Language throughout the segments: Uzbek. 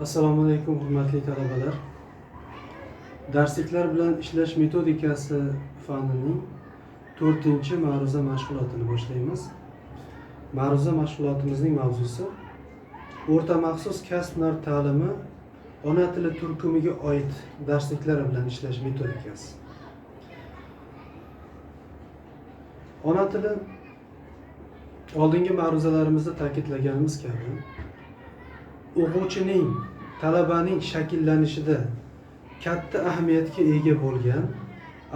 assalomu alaykum hurmatli talabalar. Darsliklar bilan ishlash metodikasi fanining to'rtinchi ma'ruza mashg'ulotini boshlaymiz ma'ruza mashg'ulotimizning mavzusi o'rta maxsus kasb hunar ta'limi ona tili turkumiga oid darsliklar bilan ishlash metodikasi ona tili oldingi ma'ruzalarimizda ta'kidlaganimiz kabi o'quvchining talabaning shakllanishida katta ahamiyatga ega bo'lgan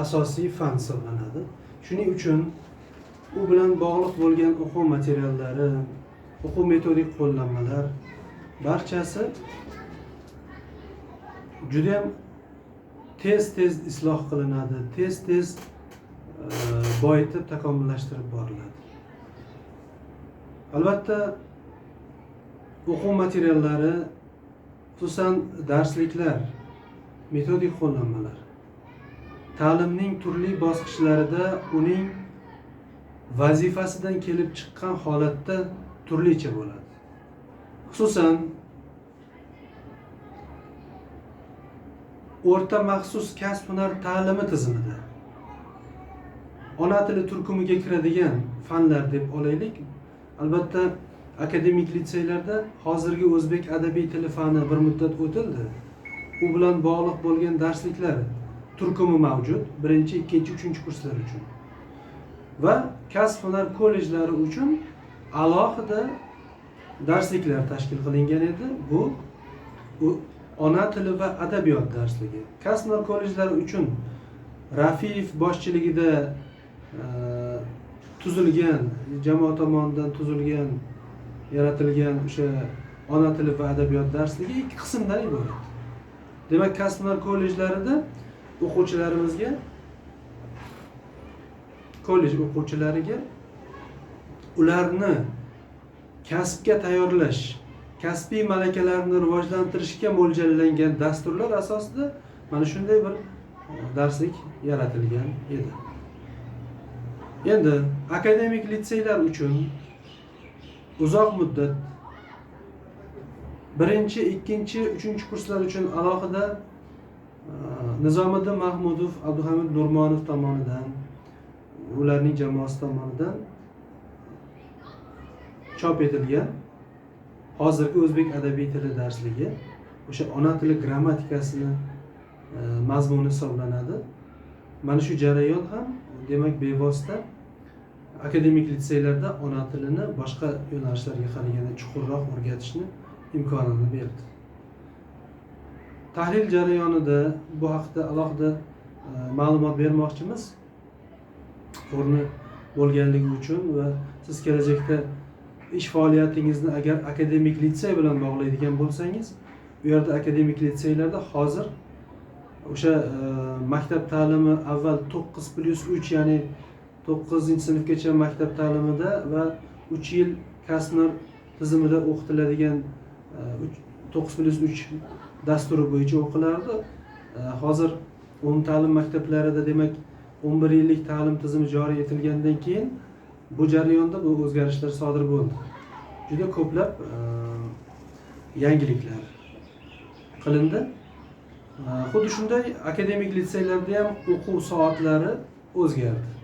asosiy fan hisoblanadi. Shuning uchun u bilan bog'liq bo'lgan o'quv materiallari o'quv metodik qo'llanmalar barchasi judayam tez tez isloh qilinadi tez tez e, boyitib takomillashtirib boriladi. Albatta o'quv materiallari xususan darsliklar metodik qo'llanmalar. Ta'limning turli bosqichlarida uning vazifasidan kelib chiqqan holatda turlicha bo'ladi. Xususan o'rta maxsus kasb hunar ta'limi tizimida ona tili turkumiga kiradigan fanlar deb olaylik. Albatta akademik litseylarda hozirgi o'zbek adabiy tili fani bir muddat o'tildi. U bilan bog'liq bo'lgan darsliklar turkumi mavjud birinchi ikkinchi uchinchi kurslar uchun. Va kasb hunar kollejlari uchun alohida darsliklar tashkil qilingan edi. Bu ona tili va adabiyot darsligi. Kasb hunar kollejlari uchun rafiyev boshchiligida e, tuzilgan jamoa tomonidan tuzilgan yaratilgan o'sha ona tili va adabiyot darsligi ikki qismdan iborat. Demak kasb kollejlarida o'quvchilarimizga kollej o'quvchilariga ularni kasbga tayyorlash kasbiy malakalarini rivojlantirishga mo'ljallangan dasturlar asosida mana shunday bir e, darslik yaratilgan edi. Endi akademik litseylar uchun uzoq muddat birinchi ikkinchi uchinchi kurslar uchun alohida e, nizomiddin mahmudov abduhamid nurmonov tomonidan ularning jamoasi tomonidan chop etilgan hozirgi o'zbek adabiy tili darsligi o'sha ona tili grammatikasini e, mazmuni hisoblanadi. Mana shu jarayon ham demak bevosita akademik litseylarda ona tilini boshqa yo'nalishlarga qaraganda chuqurroq o'rgatishni imkonini berdi tahlil jarayonida bu haqida alohida e, ma'lumot bermoqchimiz. O'rni bo'lganligi uchun va siz kelajakda ish faoliyatingizni agar akademik litsey bilan bog'laydigan bo'lsangiz u yerda akademik litseylarda hozir o'sha e, maktab ta'limi avval to'qqiz plyus uch ya'ni to'qqizinchi sinfgacha maktab ta'limida va uch yil kasb hunar tizimida o'qitiladigan e, uch- to'qqiz plyus uch dasturi bo'yicha o'qilardi. E, hozir umumta'lim maktablarida demak o'n bir yillik ta'lim tizimi joriy etilgandan keyin bu jarayonda bu o'zgarishlar sodir bo'ldi. Juda ko'plab e, yangiliklar qilindi. E, xuddi shunday akademik litseylarda ham o'quv soatlari o'zgardi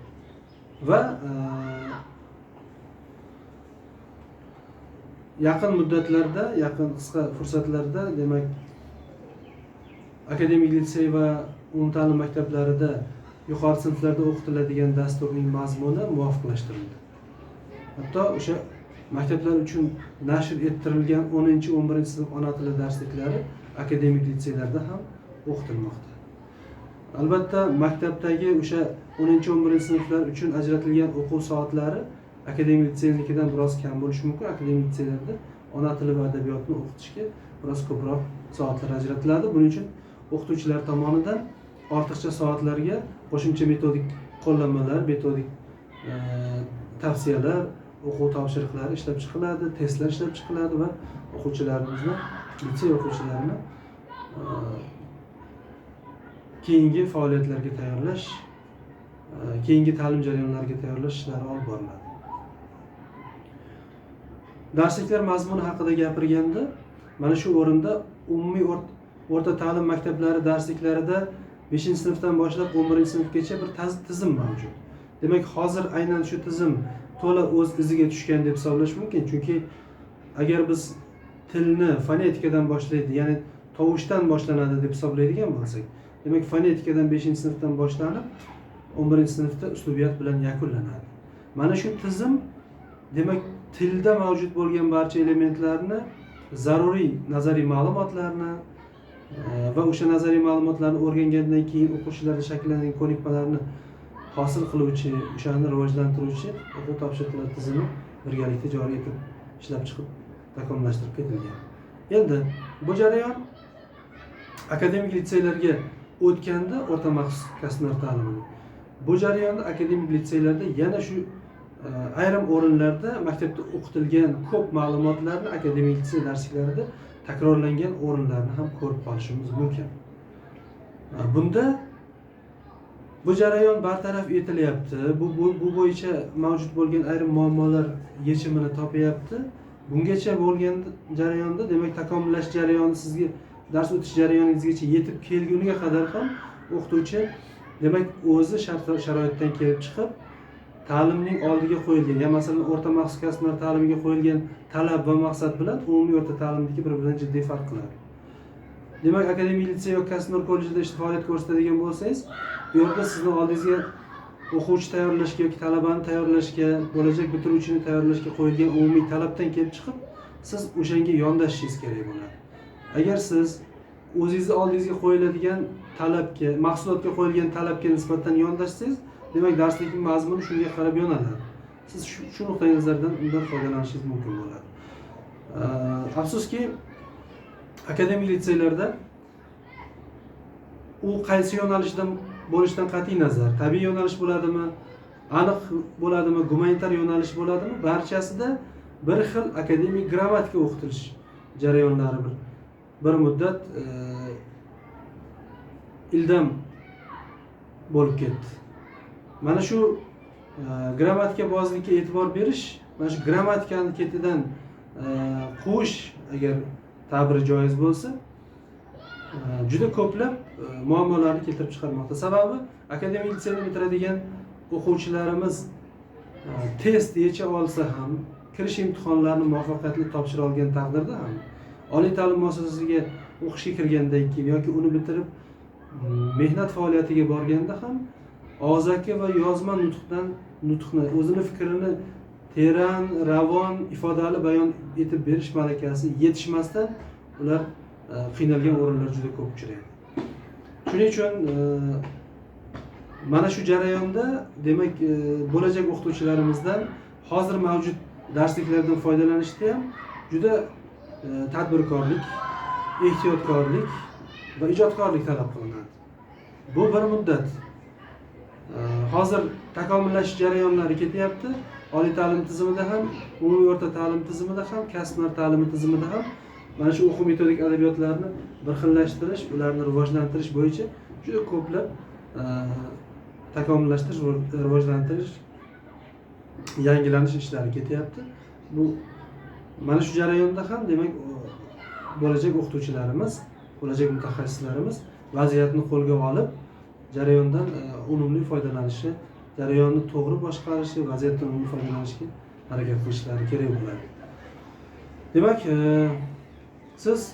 va e, yaqin muddatlarda yaqin qisqa fursatlarda demak akademik litsey va umumta'lim maktablarida yuqori sinflarda o'qitiladigan dasturning mazmuni muvofiqlashtirildi. Hatto o'sha maktablar uchun nashr ettirilgan o'ninchi o'n birinchi sinf ona tili darsliklari akademik litseylarda ham o'qitilmoqda. Albatta maktabdagi o'sha o'ninchi o'n birinchi sinflar uchun ajratilgan o'quv soatlari akademik litseynikidan biroz kam bo'lishi mumkin akademik litseylarda ona tili va adabiyotni o'qitishga biroz ko'proq soatlar ajratiladi buning uchun o'qituvchilar tomonidan ortiqcha soatlarga qo'shimcha metodik qo'llanmalar metodik e, tavsiyalar o'quv topshiriqlari ishlab chiqiladi testlar ishlab chiqiladi va o'quvchilarimizni litsey o'quvchilarini e, keyingi faoliyatlarga tayyorlash keyingi ta'lim jarayonlariga tayyorlash ishlari olib boriladi darsliklar mazmuni haqida gapirganda mana shu o'rinda umumiy o'rt- o'rta ta'lim maktablari darsliklarida beshinchi sinfdan boshlab o'n birinchi sinfgacha bir tizim mavjud. Demak hozir aynan shu tizim to'la o'z iziga tushgan deb hisoblash mumkin chunki agar biz tilni fonetikadan boshlaydi ya'ni tovushdan boshlanadi deb hisoblaydigan bo'lsak demak fonetikadan beshinchi sinfdan boshlanib o'n birinchi sinfda uslubiyat bilan yakunlanadi. Mana shu tizim demak tilda mavjud bo'lgan barcha elementlarni zaruriy nazariy ma'lumotlarni e, va o'sha nazariy ma'lumotlarni o'rgangandan keyin o'quvchilarda shakllangan ko'nikmalarni hosil qiluvchi o'shani rivojlantiruvchi o'quv topshiriqlar tizimi birgalikda joriy etib ishlab chiqib takomillashtirib ketilgan. Endi bu jarayon akademik litseylarga o'tganda o'rta maxsus kasblar ta'limini bu jarayonda akademik litseylarda yana shu e, ayrim o'rinlarda maktabda o'qitilgan ko'p ma'lumotlarni akademik litsey darsliklarida takrorlangan o'rinlarni ham ko'rib qolishimiz mumkin. E, bunda bu jarayon bartaraf etilyapti. Bu, bu, bu bo'yicha mavjud bo'lgan ayrim muammolar yechimini topyapti. Bungacha bo'lgan jarayonda demak takomillashish jarayoni sizga dars o'tish jarayoningizgacha yetib kelguniga qadar ham o'qituvchi demak o'zi sharoitdan kelib chiqib ta'limning oldiga qo'yilgan ya masalan o'rta maxsus kasblar ta'limiga qo'yilgan talab va maqsad bilan umumiy o'rta ta'limniki bir biridan jiddiy farq qiladi. Demak akademik litsey yoki kasblar kollejida ishda faoliyat ko'rsatadigan bo'lsangiz bu yerda sizni oldingizga o'quvchi tayyorlashga yoki talabani tayyorlashga bo'lajak bitiruvchini tayyorlashga qo'yilgan umumiy talabdan kelib chiqib siz o'shanga yondashishingiz kerak bo'ladi. Agar siz o'zingizni oldingizga qo'yiladigan talabga mahsulotga qo'yilgan talabga nisbatan yondashsangiz demak darslikning mazmuni shunga qarab yonaladi siz shu, nuqtai nazardan undan foydalanishingiz mumkin bo'ladi. Afsuski akademik litseylarda u qaysi yo'nalishdan bo'lishidan qat'iy nazar tabiiy yo'nalish bo'ladimi aniq bo'ladimi gumanitar yo'nalish bo'ladimi barchasida bir xil akademik grammatika o'qitilish jarayonlari bir. Bir muddat e, ildam bo'lib ketdi. Mana shu e, grammatika bozlikka e'tibor berish mana shu grammatikani ketidan e, quvish agar ta'biri joiz bo'lsa e, juda ko'plab e, muammolarni keltirib chiqarmoqda. Sababi akademik litseyni bitiradigan o'quvchilarimiz e, test yecha olsa ham kirish imtihonlarini muvaffaqiyatli topshira olgan taqdirda ham oliy ta'lim muassasasiga o'qishga kirgandan keyin yoki uni bitirib mehnat faoliyatiga borganda ham og'zaki va yozma nutqdan nutqni o'zini fikrini teran ravon ifodali bayon etib berish malakasi yetishmasdan ular e, qiynalgan o'rinlar juda ko'p uchraydi. Shuning uchun e, mana shu jarayonda demak e, bo'lajak o'qituvchilarimizdan hozir mavjud darsliklardan foydalanishda ham juda tadbirkorlik ehtiyotkorlik va ijodkorlik talab qilinadi. Bu bir muddat. E, hozir takomillashish jarayonlari ketyapti. Oliy ta'lim tizimida ham umumiy o'rta ta'lim tizimida ham kasblar ta'limi tizimida ham mana shu o'quv metodik adabiyotlarni bir xillashtirish ularni rivojlantirish bo'yicha juda ko'plab e, takomillashtirish rivojlantirish yangilanish ishlari ketyapti. Bu mana shu jarayonda ham demak bo'lajak o'qituvchilarimiz bo'lajak mutaxassislarimiz vaziyatni qo'lga olib jarayondan e, unumli foydalanishi jarayonni to'g'ri boshqarishi vaziyatdan unumli foydalanishga harakat qilishlari kerak bo'ladi. Demak e, siz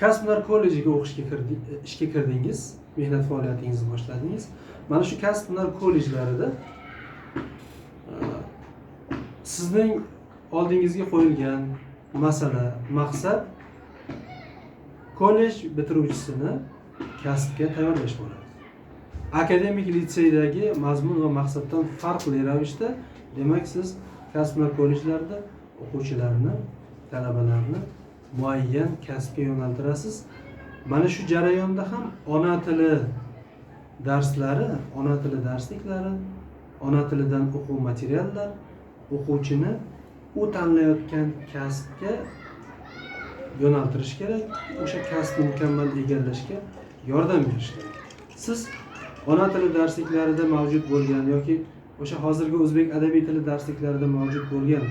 kasb hunar kollejiga o'qishga kirdi- ishga kirdingiz mehnat faoliyatingizni boshladingiz. Mana shu kasb hunar kollejlarida e, sizning oldingizga qo'yilgan masala maqsad kollej bitiruvchisini kasbga tayyorlash bo'ladi. Akademik litseydagi mazmun va maqsaddan farqli ravishda demak siz kasblar kollejlarida o'quvchilarni talabalarni muayyan kasbga yo'naltirasiz. Mana shu jarayonda ham ona tili darslari ona tili darsliklari ona tilidan o'quv materiallar o'quvchini u tanlayotgan kasbga yo'naltirish kerak. O'sha kasbni mukammal egallashga yordam berish kerak. Siz ona tili darsliklarida mavjud bo'lgan yoki o'sha hozirgi o'zbek adabiy tili darsliklarida mavjud bo'lgan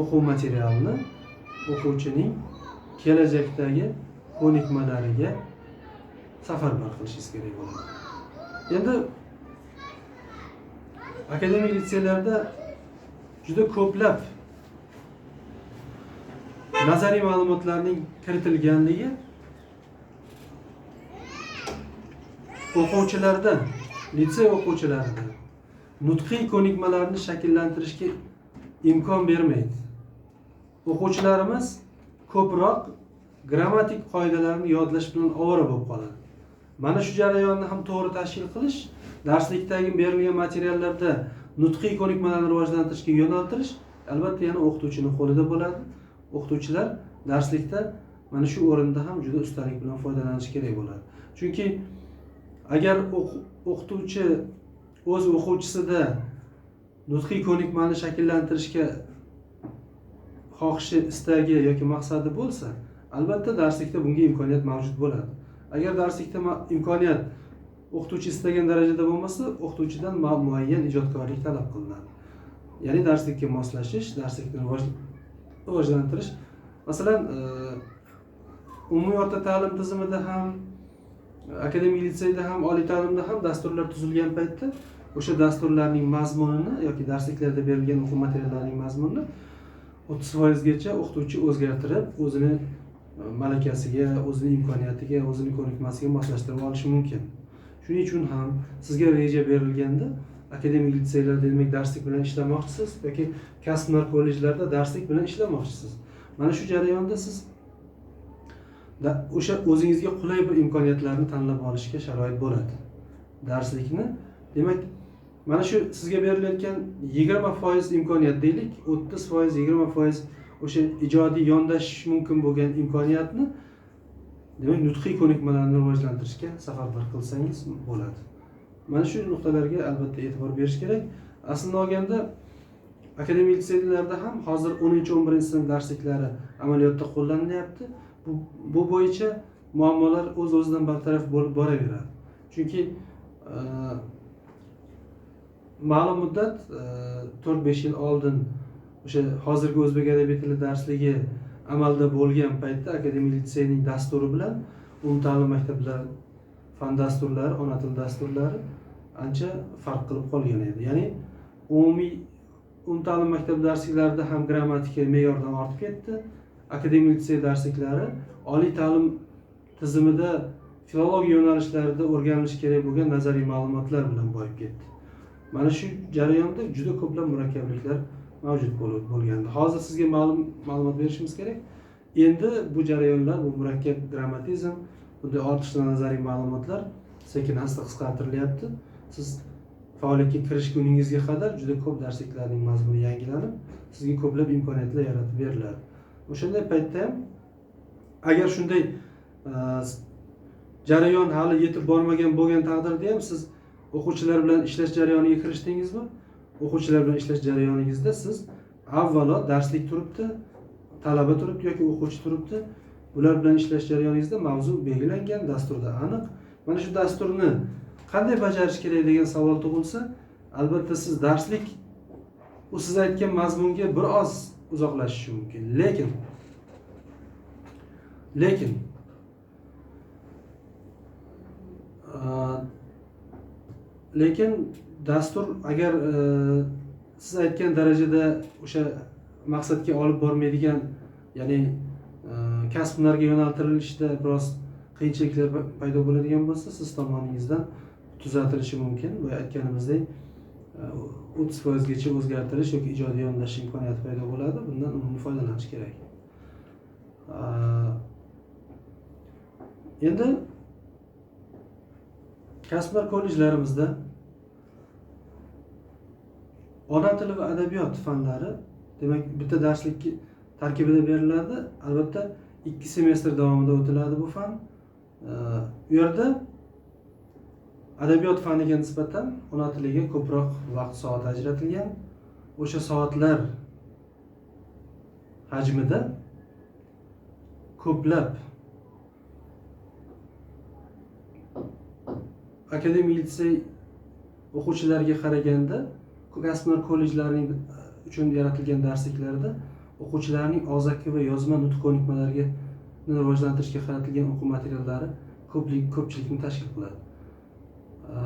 o'quv materialini o'quvchining kelajakdagi ko'nikmalariga safarbar qilishingiz kerak bo'ladi. Endi akademik litseylarda juda ko'plab nazariy ma'lumotlarning kiritilganligi o'quvchilarda litsey o'quvchilarida nutqiy ko'nikmalarni shakllantirishga imkon bermaydi. O'quvchilarimiz ko'proq grammatik qoidalarni yodlash bilan ovora bo'lib qoladi. Mana shu jarayonni ham to'g'ri tashkil qilish darslikdagi berilgan materiallarda nutqiy ko'nikmalarni rivojlantirishga yo'naltirish albatta yana o'qituvchini qo'lida bo'ladi. O'qituvchilar darslikda mana shu o'rinda ham juda ustalik bilan foydalanishi kerak bo'ladi. Chunki agar o'qituvchi o'z o'quvchisida nutqiy ko'nikmani shakllantirishga xohishi istagi yoki maqsadi bo'lsa albatta darslikda bunga imkoniyat mavjud bo'ladi. Agar darslikda imkoniyat o'qituvchi istagan darajada bo'lmasa o'qituvchidan muayyan ijodkorlik talab qilinadi. Ya'ni darslikka moslashish darslikni rivojlantirish. Masalan e, umumiy o'rta ta'lim tizimida ham akademik litseyda ham oliy ta'limda ham dasturlar tuzilgan paytda o'sha dasturlarning mazmunini yoki darsliklarda berilgan o'quv materiallarining mazmunini o'ttiz foizgacha o'qituvchi o'zgartirib o'zini malakasiga o'zini imkoniyatiga o'zini ko'nikmasiga moslashtirib olishi mumkin. Shuning uchun ham sizga reja berilganda akademik litseylarda demak darslik bilan ishlamoqchisiz yoki kasb hunar kollejlarda darslik bilan ishlamoqchisiz. Mana shu jarayonda siz o'sha o'zingizga qulay bir imkoniyatlarni tanlab olishga sharoit bo'ladi darslikni. Demak mana shu sizga berilayotgan yigirma foiz imkoniyat deylik o'ttiz foiz yigirma foiz o'sha ijodiy yondashish mumkin bo'lgan imkoniyatni demak nutqiy ko'nikmalarni rivojlantirishga safarbar qilsangiz bo'ladi. Mana shu nuqtalarga albatta e'tibor berish kerak. Aslini olganda akademik litseylarda ham hozir o'ninchi o'n birinchi sinf darsliklari amaliyotda qo'llanilyapti. Bu, bu bo'yicha muammolar o'z o'zidan bartaraf bo'lib boraveradi. Chunki e, ma'lum muddat e, to'rt besh yil oldin o'sha hozirgi o'zbek adabiy tili darsligi amalda bo'lgan paytda akademik litseyning dasturi bilan umumta'lim maktablar fan dasturlari ona tili dasturlari ancha farq qilib qolgan edi. Ya'ni umumiy umumta'lim maktab darsliklarida ham grammatika me'yordan ortib ketdi. Akademik litsey darsliklari oliy ta'lim tizimida filologiya yo'nalishlarida o'rganilishi kerak bo'lgan nazariy ma'lumotlar bilan boyib ketdi. Mana shu jarayonda juda ko'plab murakkabliklar mavjud bo'lgandi. Hozir sizga ma'lum ma'lumot berishimiz kerak. Endi bu jarayonlar bu murakkab grammatizm bunday ortiqcha nazariy ma'lumotlar sekin asta qisqartirilyapti. Siz faoliyatga kirish kuningizga qadar juda ko'p darsliklarning mazmuni yangilanib sizga ko'plab imkoniyatlar yaratib beriladi. O'shanday paytda ham agar shunday e, jarayon hali yetib bormagan bo'lgan taqdirda ham siz o'quvchilar bilan ishlash jarayoniga kirishdingizmi? O'quvchilar bilan ishlash jarayoningizda siz avvalo darslik turibdi talaba turibdi yoki o'quvchi turibdi. Bular bilan ishlash jarayoningizda mavzu belgilangan dasturda aniq. Mana shu dasturni qanday bajarish kerak degan savol tug'ilsa albatta siz darslik u siz aytgan mazmunga biroz uzoqlashishi mumkin. Lekin lekin lekin dastur agar e, siz aytgan darajada o'sha maqsadga olib bormaydigan ya'ni e, kasb hunarga yo'naltirilishda biroz qiyinchiliklar pa- paydo bo'ladigan bo'lsa siz tomoningizdan tuzatilishi mumkin boya aytganimizdek e, o'ttiz foizgacha o'zgartirish yoki ijodiy yondashish imkoniyati paydo bo'ladi. Bundan unumli foydalanish kerak. Aa, endi kasblar kollejlarimizda ona tili va adabiyot fanlari demak bitta darslik tarkibida beriladi. Albatta ikki semestr davomida o'tiladi bu fan. U yerda adabiyot faniga nisbatan ona tiliga ko'proq vaqt soat ajratilgan. O'sha soatlar hajmida ko'plab akademik litsey o'quvchilariga qaraganda kasb kollejlarining e, uchun yaratilgan darsliklarda o'quvchilarning og'zaki va yozma nutq ko'nikmalariga rivojlantirishga qaratilgan o'quv materiallari ko'plik ko'pchilikni tashkil qiladi. E,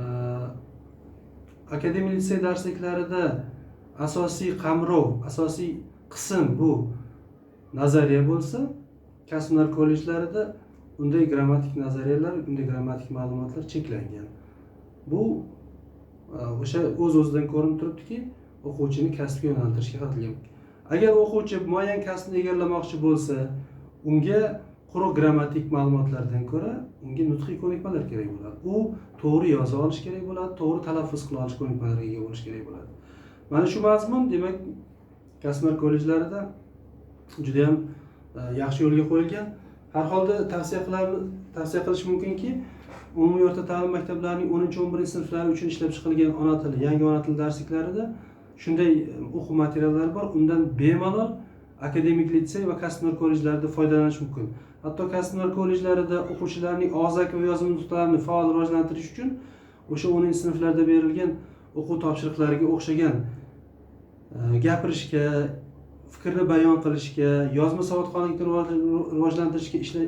akademik litsey darsliklarida asosiy qamrov asosiy qism bu nazariya bo'lsa kasb hunar kollejlarida unday grammatik nazariyalar unday grammatik ma'lumotlar cheklangan. Bu Э, o'sha o'z o'zidan ko'rinib turibdiki o'quvchini kasbga yo'naltirishga qaratilgan agar o'quvchi muayyan kasbni egallamoqchi bo'lsa unga quruq grammatik ma'lumotlardan ko'ra unga nutqiy ko'nikmalar kerak bo'ladi. U to'g'ri yoza olishi kerak bo'ladi to'g'ri talaffuz qila olish ko'nikmalariga ega bo'lishi kerak bo'ladi. Mana shu mazmun demak kasb kollejlarida judayam e, yaxshi yo'lga qo'yilgan. Har holda tavsiya qilamiz tavsiya qilish mumkinki umumiy o'rta ta'lim maktablarining o'ninchi o'n birinchi sinflari uchun ishlab chiqilgan ona tili yangi ona tili darsliklarida shunday e, o'quv materiallari bor. Undan bemalol akademik litsey va kasb hunar kollejlarida foydalanish mumkin. Hatto kasb hunar kollejlarida o'quvchilarning og'zaki va yozma nutqlarini faol rivojlantirish uchun o'sha o'ninchi sinflarda berilgan o'quv topshiriqlariga o'xshagan e, gapirishga fikrni bayon qilishga yozma savodxonlikni rivojlantirishga ishla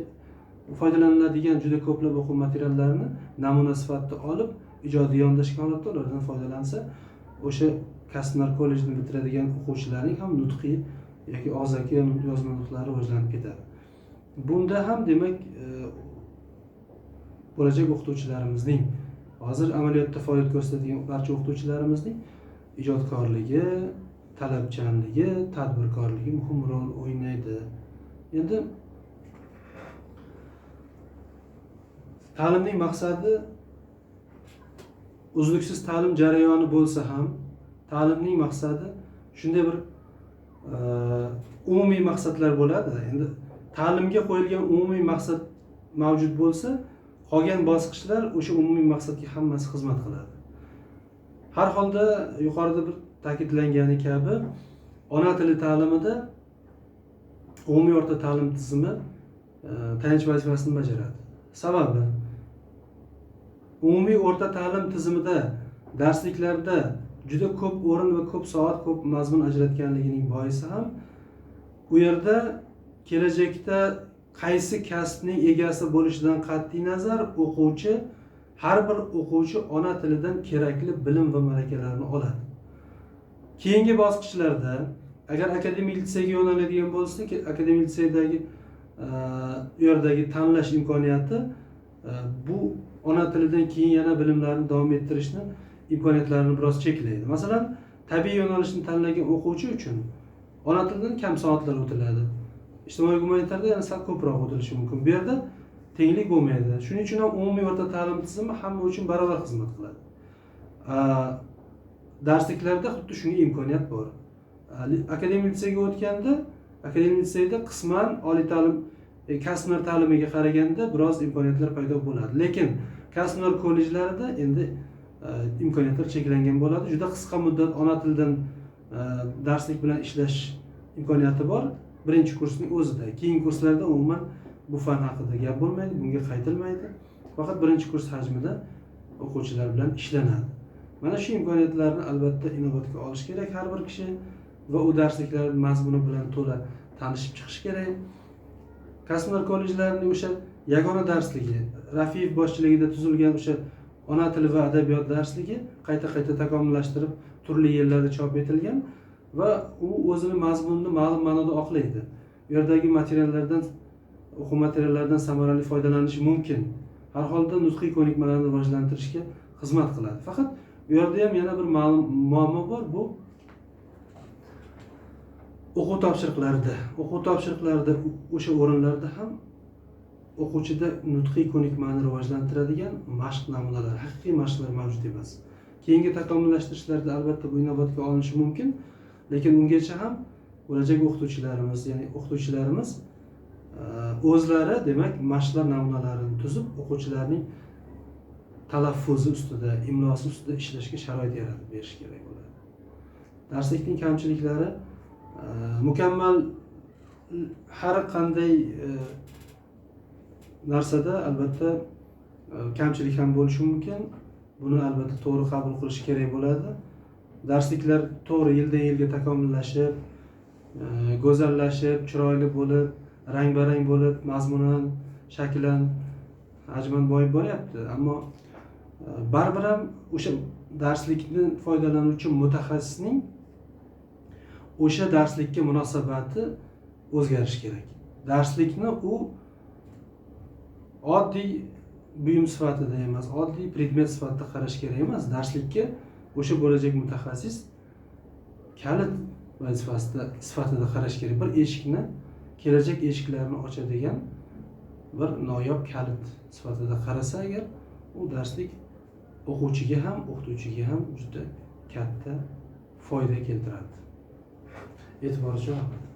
foydalaniladigan juda ko'plab o'quv materiallarini namuna sifatida olib ijodiy yondashgan holatda ulardan foydalansa o'sha kasblar kollejini bitiradigan o'quvchilarning ham nutqiy yoki og'zaki yozma nutqlari rivojlanib ketadi. Bunda ham demak e, bo'lajak o'qituvchilarimizning hozir amaliyotda faoliyat ko'rsatadigan barcha o'qituvchilarimizning ijodkorligi talabchanligi tadbirkorligi muhim rol o'ynaydi. Endi ta'limning maqsadi uzluksiz ta'lim jarayoni bo'lsa ham ta'limning maqsadi shunday bir e, umumiy maqsadlar bo'ladi endi ta'limga qo'yilgan umumiy maqsad mavjud bo'lsa qolgan bosqichlar o'sha umumiy maqsadga hammasi xizmat qiladi. Har holda yuqorida bir ta'kidlangani kabi ona tili ta'limida umumiy o'rta ta'lim tizimi e, tayanch vazifasini bajaradi. Sababi? Umumiy o'rta ta'lim tizimida darsliklarda juda ko'p o'rin va ko'p soat ko'p mazmun ajratganligining boisi ham u yerda kelajakda qaysi kasbning egasi bo'lishidan qat'iy nazar o'quvchi har bir o'quvchi ona tilidan kerakli bilim va malakalarni oladi. Keyingi bosqichlarda agar akademik litseyga yo'naladigan bo'lsa akademik litseydagi e, u yerdagi tanlash imkoniyati e, bu ona tilidan keyin yana bilimlarni davom ettirishni imkoniyatlarini biroz cheklaydi masalan tabiiy yo'nalishni tanlagan o'quvchi uchun ona tilidan kam soatlar o'tiladi. Ijtimoiy gumanitarda yana sal ko'proq o'tilishi mumkin. Bu yerda tenglik bo'lmaydi. Shuning uchun ham umumiy o'rta ta'lim tizimi hamma uchun barobar xizmat qiladi. Darsliklarda xuddi shunga imkoniyat bor. Akademik litseyga o'tganda akademik litseyda qisman oliy ta'lim e, kasblar ta'limiga qaraganda biroz imkoniyatlar paydo bo'ladi. Lekin kasb kollejlarida endi e, imkoniyatlar cheklangan bo'ladi. Juda qisqa muddat ona tilidan e, darslik bilan ishlash imkoniyati bor. Birinchi kursning o'zida. Keyingi kurslarda umuman bu fan haqida gap bo'lmaydi bunga qaytilmaydi. Faqat birinchi kurs hajmida o'quvchilar bilan ishlanadi. Mana shu imkoniyatlarni albatta inobatga olish kerak har bir kishi va u darsliklar mazmuni bilan to'la tanishib chiqish kerak. Kasblar kollejlarining o'sha yagona darsligi rafiyev boshchiligida tuzilgan o'sha ona tili va adabiyot darsligi qayta qayta takomillashtirib turli yillarda chop etilgan va u o'zini mazmunini ma'lum ma'noda oqlaydi. U yerdagi materiallardan o'quv materiallaridan samarali foydalanish mumkin. Har holda nutqiy ko'nikmalarni rivojlantirishga xizmat qiladi. Faqat u yerda ham yana bir ma'lum muammo bor. Bu o'quv topshiriqlarida o'quv topshiriqlarida o'sha o'rinlarda ham o'quvchida nutqiy ko'nikmani rivojlantiradigan mashq namunalari haqiqiy mashqlar mavjud emas. Keyingi takomillashtirishlarda albatta bu inobatga olinishi mumkin lekin ungacha ham bo'lajak o'qituvchilarimiz ya'ni o'qituvchilarimiz o'zlari demak mashqlar namunalarini tuzib o'quvchilarning talaffuzi ustida imlosi ustida ishlashga sharoit yaratib berish kerak bo'ladi. Darslikning kamchiliklari mukammal har qanday e, narsada albatta e, kamchilik ham bo'lishi mumkin. Buni albatta to'g'ri qabul qilish kerak bo'ladi. Darsliklar to'g'ri yildan yilga takomillashib e, go'zallashib chiroyli bo'lib rang barang bo'lib mazmunan shaklan hajman boyib boryapti. Ammo e, baribir ham o'sha darslikni foydalanuvchi mutaxassisning o'sha darslikka munosabati o'zgarishi kerak. Darslikni u oddiy buyum sifatida emas oddiy predmet sifatida qarash kerak emas. Darslikka o'sha bo'lajak mutaxassis kalit vazifasida sifatida qarash kerak. Bir eshikni kelajak eshiklarini ochadigan bir noyob kalit sifatida qarasa agar u darslik o'quvchiga ham o'qituvchiga ham juda katta foyda keltiradi. E'tibor uchun rahmat.